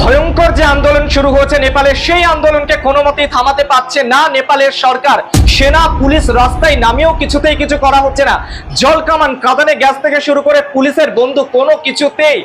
ভয়ঙ্কর যে আন্দোলন শুরু হয়েছে নেপালে, সেই আন্দোলনকে কোনো মতেই থামাতে পারছে না নেপালের সরকার। সেনা, পুলিশ রাস্তায় নামিয়েও কিছুতেই কিছু করা হচ্ছে না। জল কামান, কাদানে গ্যাস থেকে শুরু করে পুলিশের বন্ধু কোনো কিছুতেই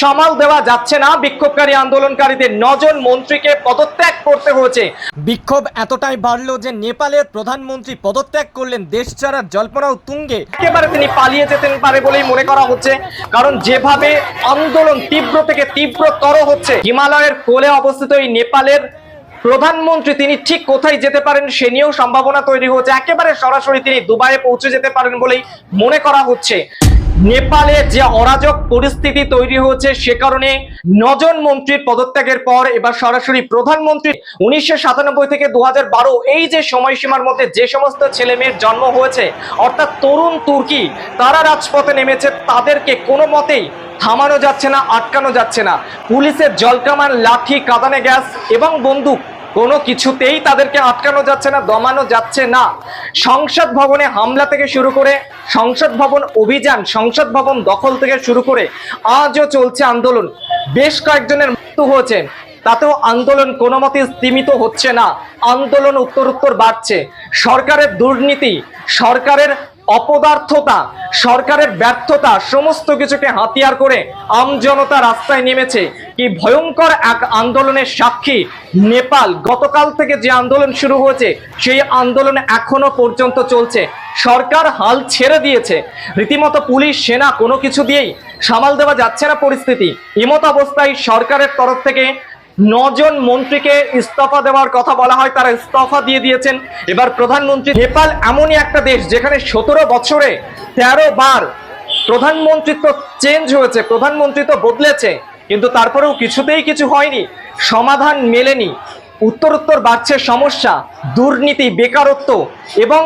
সামাল দেওয়া যাচ্ছে না। বিক্ষোভকারী, আন্দোলনকারীদের নজন মন্ত্রীকে পদত্যাগ হয়েছে বিক্ষোভ এতটাই বাড়লো যে নেপালের প্রধানমন্ত্রী পদত্যাগ করলেন দেশ ছাড়ার জল্পনাও তুঙ্গে। একেবারে তিনি পালিয়ে যেতেন পারে বলেই মনে করা হচ্ছে, কারণ যেভাবে আন্দোলন তীব্র থেকে তীব্রতর হচ্ছে, হিমালয়ের কোলে অবস্থিত এই নেপালের প্রধানমন্ত্রী তিনি ঠিক কোথায় যেতে পারেন সে নিয়েও সম্ভাবনা তৈরি হচ্ছে একেবারে সরাসরি তিনি দুবাইয়ে পৌঁছে যেতে পারেন বলেই মনে করা হচ্ছে। নেপালে যে অরাজক পরিস্থিতি তৈরি হয়েছে সে কারণে নজন মন্ত্রীর পদত্যাগের পর এবার সরাসরি প্রধানমন্ত্রী উনিশশো সাতানব্বই থেকে দু হাজার বারো, এই যে সময়সীমার মধ্যে যে সমস্ত ছেলে মেয়ের জন্ম হয়েছে, অর্থাৎ তরুণ তুর্কি, তারা রাজপথে নেমেছে, তাদেরকে কোনো মতেই থামানো যাচ্ছে না, আটকানো যাচ্ছে না। পুলিশের জলকামান, লাঠি, কাঁদানে গ্যাস এবং বন্দুক কোনো কিছুতেই তাদেরকে আটকানো যাচ্ছে না, দমানো যাচ্ছে না। সংসদ ভবনে হামলা থেকে শুরু করে সংসদ ভবন অভিযান, সংসদ ভবন দখল থেকে শুরু করে আজও চলছে আন্দোলন। বেশ কয়েকজনের মৃত্যু হয়েছে, তাতেও আন্দোলন কোনো মতে স্তীমিত হচ্ছে না। আন্দোলন উত্তর উত্তর বাড়ছে। সরকারের দুর্নীতি, সরকারের অপদার্থতা, সরকারের ব্যর্থতা, সমস্ত কিছুকে হাতিয়ার করে আমজনতা রাস্তায় নেমেছে। কি ভয়ঙ্কর এক আন্দোলনের সাক্ষী নেপাল। গতকাল থেকে যে আন্দোলন শুরু হয়েছে, সেই আন্দোলন এখনও পর্যন্ত চলছে। সরকার হাল ছেড়ে দিয়েছে। রীতিমতো পুলিশ, সেনা কোনো কিছু দিয়েই সামাল দেওয়া যাচ্ছে না পরিস্থিতি। এমত অবস্থায় সরকারের তরফ থেকে নজন মন্ত্রীকে ইস্তফা দেওয়ার কথা বলা হয়, তারা ইস্তফা দিয়ে দিয়েছেন। এবার প্রধানমন্ত্রী, নেপাল এমনই একটা দেশ যেখানে সতেরো বছরে তেরো বার প্রধানমন্ত্রিত্ব চেঞ্জ হয়েছে প্রধানমন্ত্রী তো বদলেছে, কিন্তু তারপরেও কিছুতেই কিছু হয়নি, সমাধান মেলেনি। উত্তর উত্তর বাড়ছে সমস্যা, দুর্নীতি, বেকারত্ব এবং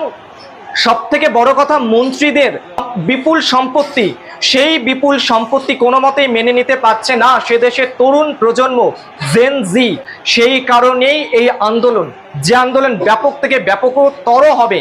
সব থেকে বড় কথা মন্ত্রীদের বিপুল সম্পত্তি, সেই বিপুল সম্পত্তি কোনো মতেই মেনে নিতে পারছে না সে দেশের তরুণ প্রজন্ম জেন জি সেই কারণেই এই আন্দোলন, যে আন্দোলন ব্যাপক থেকে ব্যাপকতর হবে।